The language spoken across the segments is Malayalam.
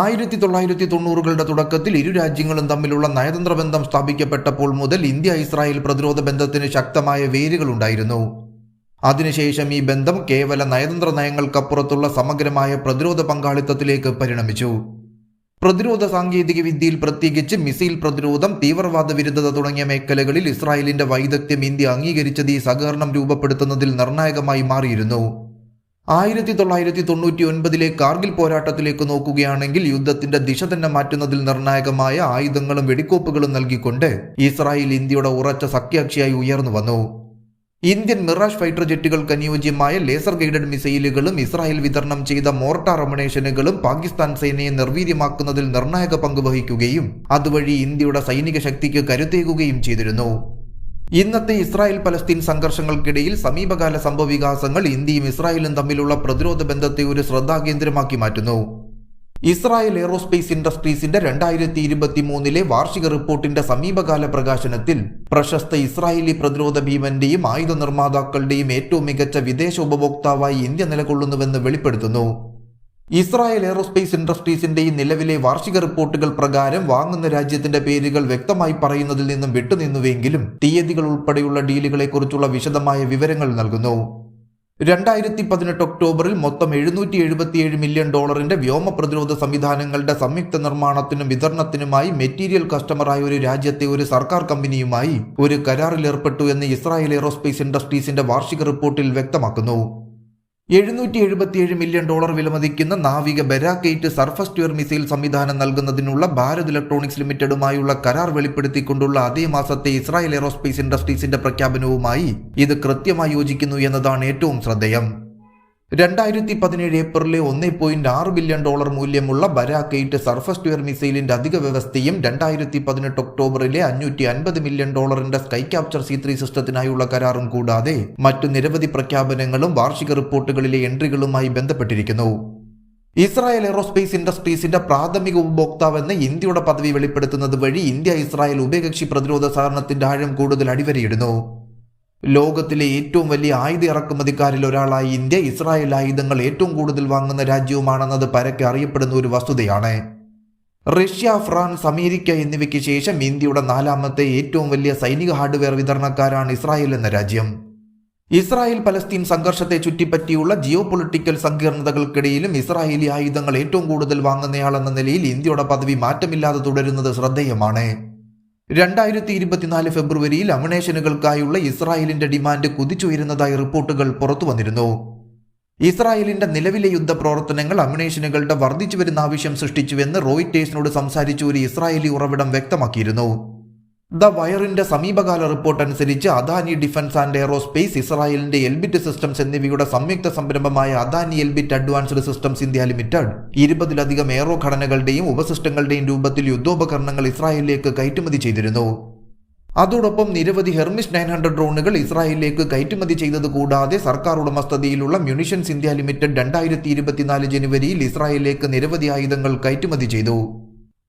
ആയിരത്തി തൊള്ളായിരത്തി തൊണ്ണൂറുകളുടെ തുടക്കത്തിൽ ഇരു രാജ്യങ്ങളും തമ്മിലുള്ള നയതന്ത്ര ബന്ധം സ്ഥാപിക്കപ്പെട്ടപ്പോൾ മുതൽ ഇന്ത്യ ഇസ്രായേൽ പ്രതിരോധ ബന്ധത്തിന് ശക്തമായ വേരുകളുണ്ടായിരുന്നു. അതിനുശേഷം ഈ ബന്ധം കേവല നയതന്ത്ര നയങ്ങൾക്കപ്പുറത്തുള്ള സമഗ്രമായ പ്രതിരോധ പങ്കാളിത്തത്തിലേക്ക് പരിണമിച്ചു. പ്രതിരോധ സാങ്കേതിക വിദ്യയിൽ പ്രത്യേകിച്ച് മിസൈൽ പ്രതിരോധം തീവ്രവാദ വിരുദ്ധത തുടങ്ങിയ മേഖലകളിൽ ഇസ്രായേലിന്റെ വൈദഗ്ധ്യം ഇന്ത്യ അംഗീകരിച്ചത് ഈ സഹകരണം രൂപപ്പെടുത്തുന്നതിൽ നിർണായകമായി മാറിയിരുന്നു. ആയിരത്തി തൊള്ളായിരത്തി തൊണ്ണൂറ്റി ഒൻപതിലെ കാർഗിൽ പോരാട്ടത്തിലേക്ക് നോക്കുകയാണെങ്കിൽ യുദ്ധത്തിന്റെ ദിശ തന്നെ മാറ്റുന്നതിൽ നിർണായകമായ ആയുധങ്ങളും വെടിക്കോപ്പുകളും നൽകിക്കൊണ്ട് ഇസ്രായേൽ ഇന്ത്യയുടെ ഉറച്ച സഖ്യാക്ഷിയായി ഉയർന്നു വന്നു. ഇന്ത്യൻ മിറാഷ് ഫൈറ്റർ ജെറ്റുകൾക്ക് അനുയോജ്യമായ ലേസർ ഗൈഡഡ് മിസൈലുകളും ഇസ്രായേൽ വിതരണം ചെയ്ത മോർട്ടാർ അമണേഷനുകളും പാകിസ്ഥാൻ സേനയെ നിർവീര്യമാക്കുന്നതിൽ നിർണായക പങ്കുവഹിക്കുകയും അതുവഴി ഇന്ത്യയുടെ സൈനിക ശക്തിക്ക് കരുത്തേകുകയും ചെയ്തിരുന്നു. ഇന്നത്തെ ഇസ്രായേൽ പലസ്തീൻ സംഘർഷങ്ങൾക്കിടയിൽ സമീപകാല സംഭവവികാസങ്ങൾ ഇന്ത്യയും ഇസ്രായേലും തമ്മിലുള്ള പ്രതിരോധ ബന്ധത്തെ ഒരു ശ്രദ്ധാകേന്ദ്രമാക്കി മാറ്റുന്നു. ഇസ്രായേൽ എയ്റോസ്പേസ് ഇൻഡസ്ട്രീസിന്റെ രണ്ടായിരത്തി ഇരുപത്തി മൂന്നിലെ വാർഷിക റിപ്പോർട്ടിന്റെ സമീപകാല പ്രകാശനത്തിൽ പ്രശസ്ത ഇസ്രായേലി പ്രതിരോധ ഭീമന്റെയും ആയുധ നിർമ്മാതാക്കളുടെയും ഏറ്റവും മികച്ച വിദേശ ഉപഭോക്താവായി ഇന്ത്യ നിലകൊള്ളുന്നുവെന്ന് വെളിപ്പെടുത്തുന്നു. ഇസ്രായേൽ എയ്റോസ്പേസ് ഇൻഡസ്ട്രീസിന്റെ ഈ നിലവിലെ വാർഷിക റിപ്പോർട്ടുകൾ പ്രകാരം വാങ്ങുന്ന രാജ്യത്തിന്റെ പേരുകൾ വ്യക്തമായി പറയുന്നതിൽ നിന്നും വിട്ടുനിന്നുവെങ്കിലും തീയതികൾ ഉൾപ്പെടെയുള്ള ഡീലുകളെക്കുറിച്ചുള്ള വിശദമായ വിവരങ്ങൾ നൽകുന്നു. രണ്ടായിരത്തി പതിനെട്ട് ഒക്ടോബറിൽ മൊത്തം എഴുന്നൂറ്റി എഴുപത്തിയേഴ് മില്യൺ ഡോളറിന്റെ വ്യോമ പ്രതിരോധ സംവിധാനങ്ങളുടെ സംയുക്ത നിർമ്മാണത്തിനും വിതരണത്തിനുമായി മെറ്റീരിയൽ കസ്റ്റമറായ ഒരു രാജ്യത്തെ ഒരു സർക്കാർ കമ്പനിയുമായി ഒരു കരാറിൽ ഏർപ്പെട്ടു എന്ന് ഇസ്രായേൽ എയ്റോസ്പേസ് ഇൻഡസ്ട്രീസിന്റെ വാർഷിക റിപ്പോർട്ടിൽ വ്യക്തമാക്കുന്നു. എഴുന്നൂറ്റി എഴുപത്തിയേഴ് മില്യൺ ഡോളർ വിലമതിക്കുന്ന നാവിക ബെരാക്കേറ്റ് സർഫസ് ട്യൂർ മിസൈൽ സംവിധാനം നൽകുന്നതിനുള്ള ഭാരത് ഇലക്ട്രോണിക്സ് ലിമിറ്റഡുമായുള്ള കരാർ വെളിപ്പെടുത്തിക്കൊണ്ടുള്ള അതേ മാസത്തെ ഇസ്രായേൽ എയറോസ്പേസ് ഇൻഡസ്ട്രീസിന്റെ പ്രഖ്യാപനവുമായി ഇത് കൃത്യമായി യോജിക്കുന്നു എന്നതാണ് ഏറ്റവും ശ്രദ്ധേയം. രണ്ടായിരത്തി പതിനേഴ് ഏപ്രിലെ ഒന്നേ പോയിന്റ് ആറ് ബില്യൺ ഡോളർ മൂല്യമുള്ള ബരാക്ക് സർഫസ് ട്യൂർ മിസൈലിന്റെ അധിക വ്യവസ്ഥയും രണ്ടായിരത്തി പതിനെട്ട് ഒക്ടോബറിലെ അഞ്ഞൂറ്റി അൻപത് മില്യൺ ഡോളറിന്റെ സ്കൈ ക്യാപ്ചർ സി ത്രീ സിസ്റ്റത്തിനായുള്ള കരാറും കൂടാതെ മറ്റു നിരവധി പ്രഖ്യാപനങ്ങളും വാർഷിക റിപ്പോർട്ടുകളിലെ എൻട്രികളുമായി ബന്ധപ്പെട്ടിരിക്കുന്നു. ഇസ്രായേൽ എയ്റോസ്പേസ് ഇൻഡസ്ട്രീസിന്റെ പ്രാഥമിക ഉപഭോക്താവെന്ന് ഇന്ത്യയുടെ പദവി വെളിപ്പെടുത്തുന്നത് വഴി ഇന്ത്യ ഇസ്രായേൽ ഉഭയകക്ഷി പ്രതിരോധ സഹകരണത്തിന്റെ ആഴം കൂടുതൽ അടിവരയിടുന്നു. ലോകത്തിലെ ഏറ്റവും വലിയ ആയുധ ഇറക്കുമതിക്കാരിൽ ഒരാളായി ഇന്ത്യ ഇസ്രായേൽ ആയുധങ്ങൾ ഏറ്റവും കൂടുതൽ വാങ്ങുന്ന രാജ്യവുമാണെന്നത് പരക്കെ അറിയപ്പെടുന്ന ഒരു വസ്തുതയാണ്. റഷ്യ ഫ്രാൻസ് അമേരിക്ക എന്നിവയ്ക്ക് ശേഷം ഇന്ത്യയുടെ നാലാമത്തെ ഏറ്റവും വലിയ സൈനിക ഹാർഡ്വെയർ വിതരണക്കാരാണ് ഇസ്രായേൽ എന്ന രാജ്യം. ഇസ്രായേൽ പലസ്തീൻ സംഘർഷത്തെ ചുറ്റിപ്പറ്റിയുള്ള ജിയോ പൊളിറ്റിക്കൽ സങ്കീർണതകൾക്കിടയിലും ഇസ്രായേലി ആയുധങ്ങൾ ഏറ്റവും കൂടുതൽ വാങ്ങുന്നയാളെന്ന നിലയിൽ ഇന്ത്യയുടെ പദവി മാറ്റമില്ലാതെ തുടരുന്നത് ശ്രദ്ധേയമാണ്. രണ്ടായിരത്തി ഇരുപത്തിനാല് ഫെബ്രുവരിയിൽ അമിനേഷനുകൾക്കായുള്ള ഇസ്രായേലിന്റെ ഡിമാൻഡ് കുതിച്ചുയരുന്നതായി റിപ്പോർട്ടുകൾ പുറത്തുവന്നിരുന്നു ഇസ്രായേലിന്റെ നിലവിലെ യുദ്ധ പ്രവർത്തനങ്ങൾ അമിനേഷനുകളുടെ വർദ്ധിച്ചു വരുന്ന ആവശ്യം സൃഷ്ടിച്ചുവെന്ന് റോയിറ്റേഴ്സിനോട് സംസാരിച്ച ഒരു ഇസ്രായേലി ഉറവിടം വ്യക്തമാക്കിയിരുന്നു. ദ വയറിന്റെ സമീപകാല റിപ്പോർട്ട് അനുസരിച്ച് അദാനി ഡിഫൻസ് ആൻഡ് എയറോസ്പേസ് ഇസ്രായേലിന്റെ എൽബിറ്റ് സിസ്റ്റംസ് എന്നിവയുടെ സംയുക്ത സംരംഭമായ Adani Elbit advanced systems India limited ഇരുപതിലധികം എയറോ ഘടനകളുടെയും ഉപസിസ്റ്റങ്ങളുടെയും രൂപത്തിൽ യുദ്ധോപകരണങ്ങൾ ഇസ്രായേലിലേക്ക് കയറ്റുമതി ചെയ്തിരുന്നു. അതോടൊപ്പം നിരവധി ഹെർമിസ് നയൻ ഹൺഡ്രഡ് ഡ്രോണുകൾ ഇസ്രായേലിലേക്ക് കയറ്റുമതി ചെയ്തത് കൂടാതെ സർക്കാർ ഉടമസ്ഥതയിലുള്ള മ്യൂണിഷൻസ് ഇന്ത്യ ലിമിറ്റഡ് രണ്ടായിരത്തി ഇരുപത്തിനാല് ജനുവരിയിൽ ഇസ്രായേലിലേക്ക് നിരവധി ആയുധങ്ങൾ കയറ്റുമതി ചെയ്തു.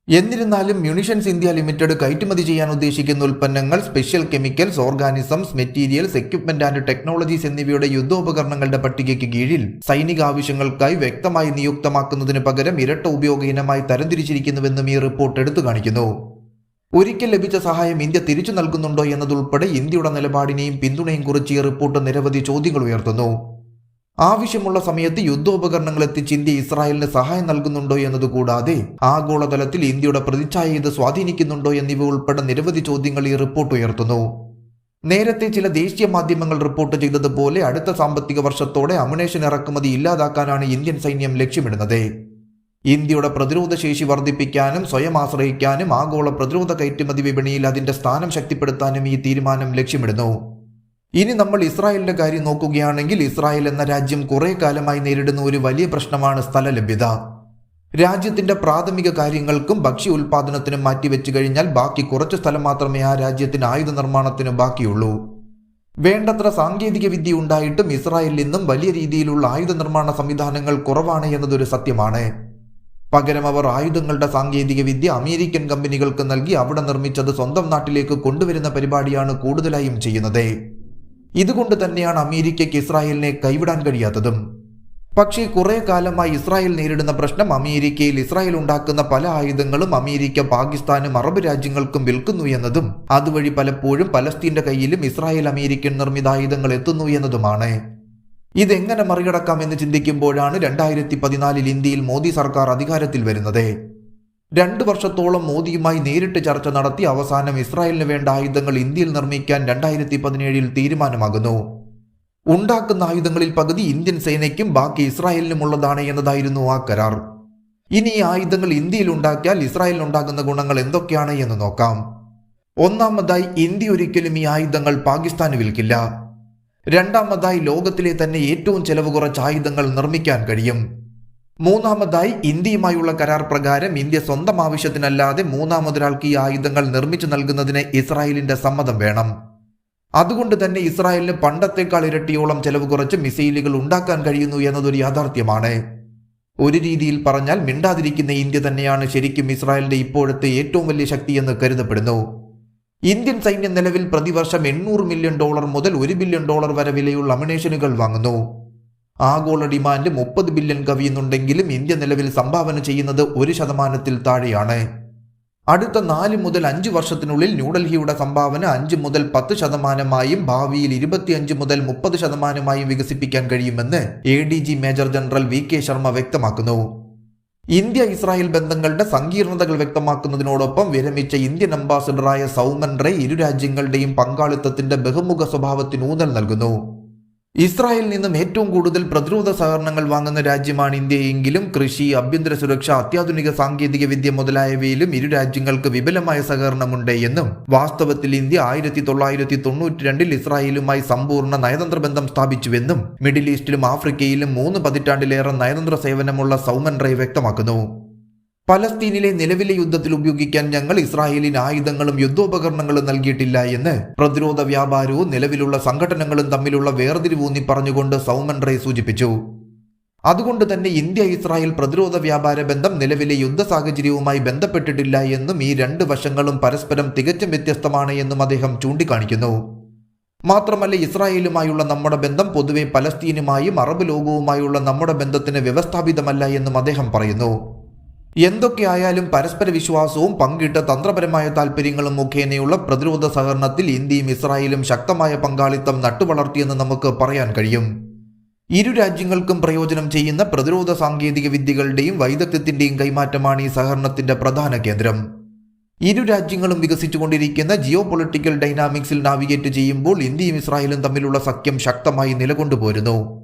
എന്നിരുന്നാലും മ്യൂണിഷൻസ് ഇന്ത്യ ലിമിറ്റഡ് കയറ്റുമതി ചെയ്യാൻ ഉദ്ദേശിക്കുന്ന ഉൽപ്പന്നങ്ങൾ special chemicals organisms materials equipment and technologies എന്നിവയുടെ യുദ്ധോപകരണങ്ങളുടെ പട്ടികയ്ക്ക് കീഴിൽ സൈനിക ആവശ്യങ്ങൾക്കായി വ്യക്തമായി നിയുക്തമാക്കുന്നതിന് പകരം ഇരട്ട ഉപയോഗ ഇനമായി തരംതിരിച്ചിരിക്കുന്നുവെന്നും ഈ റിപ്പോർട്ട് എടുത്തു കാണിക്കുന്നു. ഒരിക്കൽ ലഭിച്ച സഹായം ഇന്ത്യ തിരിച്ചു നൽകുന്നുണ്ടോ എന്നതുൾപ്പെടെ ഇന്ത്യയുടെ നിലപാടിനെയും പിന്തുണയും കുറിച്ച് ഈ റിപ്പോർട്ട് നിരവധി ചോദ്യങ്ങൾ ഉയർത്തുന്നു. ആവശ്യമുള്ള സമയത്ത് യുദ്ധോപകരണങ്ങൾ എത്തിച്ച് ഇന്ത്യ ഇസ്രായേലിന് സഹായം നൽകുന്നുണ്ടോ എന്നതുകൂടാതെ ആഗോളതലത്തിൽ ഇന്ത്യയുടെ പ്രതിച്ഛായ ഇത് സ്വാധീനിക്കുന്നുണ്ടോ എന്നിവ ഉൾപ്പെടെ നിരവധി ചോദ്യങ്ങൾ ഈ റിപ്പോർട്ട് ഉയർത്തുന്നു. നേരത്തെ ചില ദേശീയ മാധ്യമങ്ങൾ റിപ്പോർട്ട് ചെയ്തതുപോലെ അടുത്ത സാമ്പത്തിക വർഷത്തോടെ അമുനേഷൻ ഇറക്കുമതി ഇല്ലാതാക്കാനാണ് ഇന്ത്യൻ സൈന്യം ലക്ഷ്യമിടുന്നത്. ഇന്ത്യയുടെ പ്രതിരോധ ശേഷി വർദ്ധിപ്പിക്കാനും സ്വയം ആശ്രയിക്കാനും ആഗോള പ്രതിരോധ കയറ്റുമതി വിപണിയിൽ അതിന്റെ സ്ഥാനം ശക്തിപ്പെടുത്താനും ഈ തീരുമാനം ലക്ഷ്യമിടുന്നു. ഇനി നമ്മൾ ഇസ്രായേലിന്റെ കാര്യം നോക്കുകയാണെങ്കിൽ ഇസ്രായേൽ എന്ന രാജ്യം കുറേ കാലമായി നേരിടുന്ന ഒരു വലിയ പ്രശ്നമാണ് സ്ഥല ലഭ്യത രാജ്യത്തിന്റെ പ്രാഥമിക കാര്യങ്ങൾക്കും ഭക്ഷ്യ ഉൽപാദനത്തിനും മാറ്റിവെച്ചു കഴിഞ്ഞാൽ ബാക്കി കുറച്ച് സ്ഥലം മാത്രമേ ആ രാജ്യത്തിന് ആയുധ നിർമ്മാണത്തിന് ബാക്കിയുള്ളൂ. വേണ്ടത്ര സാങ്കേതിക വിദ്യ ഉണ്ടായിട്ടും ഇസ്രായേലിൽ നിന്നും വലിയ രീതിയിലുള്ള ആയുധ നിർമ്മാണ സംവിധാനങ്ങൾ കുറവാണ് എന്നതൊരു സത്യമാണ്. പകരം അവർ ആയുധങ്ങളുടെ സാങ്കേതിക വിദ്യ അമേരിക്കൻ കമ്പനികൾക്ക് നൽകി അവിടെ നിർമ്മിച്ചത് സ്വന്തം നാട്ടിലേക്ക് കൊണ്ടുവരുന്ന പരിപാടിയാണ് കൂടുതലായും ചെയ്യുന്നത്. ഇതുകൊണ്ട് തന്നെയാണ് അമേരിക്കയ്ക്ക് ഇസ്രായേലിനെ കൈവിടാൻ കഴിയാത്തതും. പക്ഷേ കുറേ കാലമായി ഇസ്രായേൽ നേരിടുന്ന പ്രശ്നം അമേരിക്കയിൽ ഇസ്രായേൽ ഉണ്ടാക്കുന്ന പല ആയുധങ്ങളും അമേരിക്ക പാകിസ്ഥാനും അറബ് രാജ്യങ്ങൾക്കും വിൽക്കുന്നു എന്നതും അതുവഴി പലപ്പോഴും പലസ്തീന്റെ കയ്യിലും ഇസ്രായേൽ അമേരിക്കൻ നിർമ്മിത ആയുധങ്ങൾ എത്തുന്നു എന്നതുമാണ്. ഇതെങ്ങനെ മറികടക്കാമെന്ന് ചിന്തിക്കുമ്പോഴാണ് രണ്ടായിരത്തി പതിനാലിൽ ഇന്ത്യയിൽ മോദി സർക്കാർ അധികാരത്തിൽ വരുന്നത്. രണ്ടു വർഷത്തോളം മോദിയുമായി നേരിട്ട് ചർച്ച നടത്തി അവസാനം ഇസ്രായേലിന് വേണ്ട ആയുധങ്ങൾ ഇന്ത്യയിൽ നിർമ്മിക്കാൻ രണ്ടായിരത്തി പതിനേഴിൽ തീരുമാനമാകുന്നു. ഉണ്ടാക്കുന്ന ആയുധങ്ങളിൽ പകുതി ഇന്ത്യൻ സേനയ്ക്കും ബാക്കി ഇസ്രായേലിനുമുള്ളതാണ് എന്നതായിരുന്നു ആ കരാർ. ഇനി ഈ ആയുധങ്ങൾ ഇന്ത്യയിൽ ഉണ്ടാക്കിയാൽ ഇസ്രായേലിൽ ഉണ്ടാകുന്ന ഗുണങ്ങൾ എന്തൊക്കെയാണ് എന്ന് നോക്കാം. ഒന്നാമതായി ഇന്ത്യ ഒരിക്കലും ഈ ആയുധങ്ങൾ പാകിസ്ഥാന് വിൽക്കില്ല. രണ്ടാമതായി ലോകത്തിലെ തന്നെ ഏറ്റവും ചെലവ് കുറച്ച് ആയുധങ്ങൾ നിർമ്മിക്കാൻ കഴിയും. മൂന്നാമതായി ഇന്ത്യയുമായുള്ള കരാർ പ്രകാരം ഇന്ത്യ സ്വന്തം ആവശ്യത്തിനല്ലാതെ മൂന്നാമതൊരാൾക്ക് ഈ ആയുധങ്ങൾ നിർമ്മിച്ചു നൽകുന്നതിന് ഇസ്രായേലിന്റെ സമ്മതം വേണം. അതുകൊണ്ട് തന്നെ ഇസ്രായേലിന് പണ്ടത്തേക്കാൾ ഇരട്ടിയോളം ചെലവ് കുറച്ച് മിസൈലുകൾ ഉണ്ടാക്കാൻ കഴിയുന്നു എന്നതൊരു യാഥാർത്ഥ്യമാണ്. ഒരു രീതിയിൽ പറഞ്ഞാൽ മിണ്ടാതിരിക്കുന്ന ഇന്ത്യ തന്നെയാണ് ശരിക്കും ഇസ്രായേലിന്റെ ഇപ്പോഴത്തെ ഏറ്റവും വലിയ ശക്തിയെന്ന് കരുതപ്പെടുന്നു. ഇന്ത്യൻ സൈന്യം നിലവിൽ പ്രതിവർഷം എണ്ണൂറ് മില്യൺ ഡോളർ മുതൽ ഒരു ബില്യൺ ഡോളർ വരെ വിലയുള്ള അമിനേഷനുകൾ വാങ്ങുന്നു. ആഗോള ഡിമാൻഡ് മുപ്പത് ബില്യൺ കവിയുന്നുണ്ടെങ്കിലും ഇന്ത്യ നിലവിൽ സംഭാവന ചെയ്യുന്നത് ഒരു ശതമാനത്തിൽ താഴെയാണ്. അടുത്ത നാല് മുതൽ അഞ്ച് വർഷത്തിനുള്ളിൽ ന്യൂഡൽഹിയുടെ സംഭാവന അഞ്ച് മുതൽ പത്ത് ശതമാനമായും ഭാവിയിൽ ഇരുപത്തിയഞ്ച് മുതൽ മുപ്പത് ശതമാനമായും വികസിപ്പിക്കാൻ കഴിയുമെന്ന് A D G major general V K Sharma വ്യക്തമാക്കുന്നു. ഇന്ത്യ ഇസ്രായേൽ ബന്ധങ്ങളുടെ സങ്കീർണതകൾ വ്യക്തമാക്കുന്നതിനോടൊപ്പം വിരമിച്ച ഇന്ത്യൻ അംബാസഡറായ സൗമൻ റേ ഇരു രാജ്യങ്ങളുടെയും പങ്കാളിത്തത്തിന്റെ ബഹുമുഖ സ്വഭാവത്തിന് ഊന്നൽ നൽകുന്നു. ഇസ്രായേലിൽ നിന്നും ഏറ്റവും കൂടുതൽ പ്രതിരോധ സഹകരണങ്ങൾ വാങ്ങുന്ന രാജ്യമാണ് ഇന്ത്യയെങ്കിലും കൃഷി ആഭ്യന്തര സുരക്ഷ അത്യാധുനിക സാങ്കേതിക വിദ്യ മുതലായവയിലും ഇരു രാജ്യങ്ങൾക്ക് വിപുലമായ സഹകരണമുണ്ട് എന്നും വാസ്തവത്തിൽ ഇന്ത്യ ആയിരത്തി തൊള്ളായിരത്തി തൊണ്ണൂറ്റി രണ്ടിൽ ഇസ്രായേലുമായി സമ്പൂർണ നയതന്ത്ര ബന്ധം സ്ഥാപിച്ചുവെന്നും മിഡിൽ ഈസ്റ്റിലും ആഫ്രിക്കയിലും മൂന്ന് പതിറ്റാണ്ടിലേറെ നയതന്ത്ര സേവനമുള്ള സൗമൻ റേ വ്യക്തമാക്കുന്നു. പലസ്തീനിലെ നിലവിലെ യുദ്ധത്തിൽ ഉപയോഗിക്കാൻ ഞങ്ങൾ ഇസ്രായേലിന് ആയുധങ്ങളും യുദ്ധോപകരണങ്ങളും നൽകിയിട്ടില്ല എന്ന് പ്രതിരോധ വ്യാപാരവും നിലവിലുള്ള സംഘടനകളും തമ്മിലുള്ള വേർതിരിവൂന്നി പറഞ്ഞുകൊണ്ട് സൗമൻ റേ സൂചിപ്പിച്ചു. അതുകൊണ്ട് തന്നെ ഇന്ത്യ ഇസ്രായേൽ പ്രതിരോധ വ്യാപാര ബന്ധം നിലവിലെ യുദ്ധ സാഹചര്യവുമായി ബന്ധപ്പെട്ടിട്ടില്ല എന്നും ഈ രണ്ട് വശങ്ങളും പരസ്പരം തികച്ചും വ്യത്യസ്തമാണ് എന്നും അദ്ദേഹം ചൂണ്ടിക്കാണിക്കുന്നു. മാത്രമല്ല ഇസ്രായേലുമായുള്ള നമ്മുടെ ബന്ധം പൊതുവെ പലസ്തീനുമായും അറബ് ലോകവുമായുള്ള നമ്മുടെ ബന്ധത്തിന് വ്യവസ്ഥാപിതമല്ല എന്നും അദ്ദേഹം പറയുന്നു. എന്തൊക്കെയായാലും പരസ്പര വിശ്വാസവും പങ്കിട്ട തന്ത്രപരമായ താൽപ്പര്യങ്ങളും മുഖേനയുള്ള പ്രതിരോധ സഹകരണത്തിൽ ഇന്ത്യയും ഇസ്രായേലും ശക്തമായ പങ്കാളിത്തം നട്ടുവളർത്തിയെന്ന് നമുക്ക് പറയാൻ കഴിയും. ഇരു രാജ്യങ്ങൾക്കും പ്രയോജനം ചെയ്യുന്ന പ്രതിരോധ സാങ്കേതിക വിദ്യകളുടെയും വൈദഗ്ധ്യത്തിന്റെയും കൈമാറ്റമാണ് ഈ സഹകരണത്തിന്റെ പ്രധാന കേന്ദ്രം. ഇരു രാജ്യങ്ങളും വികസിച്ചുകൊണ്ടിരിക്കുന്ന ജിയോ പൊളിറ്റിക്കൽ ഡൈനാമിക്സിൽ നാവിഗേറ്റ് ചെയ്യുമ്പോൾ ഇന്ത്യയും ഇസ്രായേലും തമ്മിലുള്ള സഖ്യം ശക്തമായി നിലകൊണ്ടുപോരുന്നു.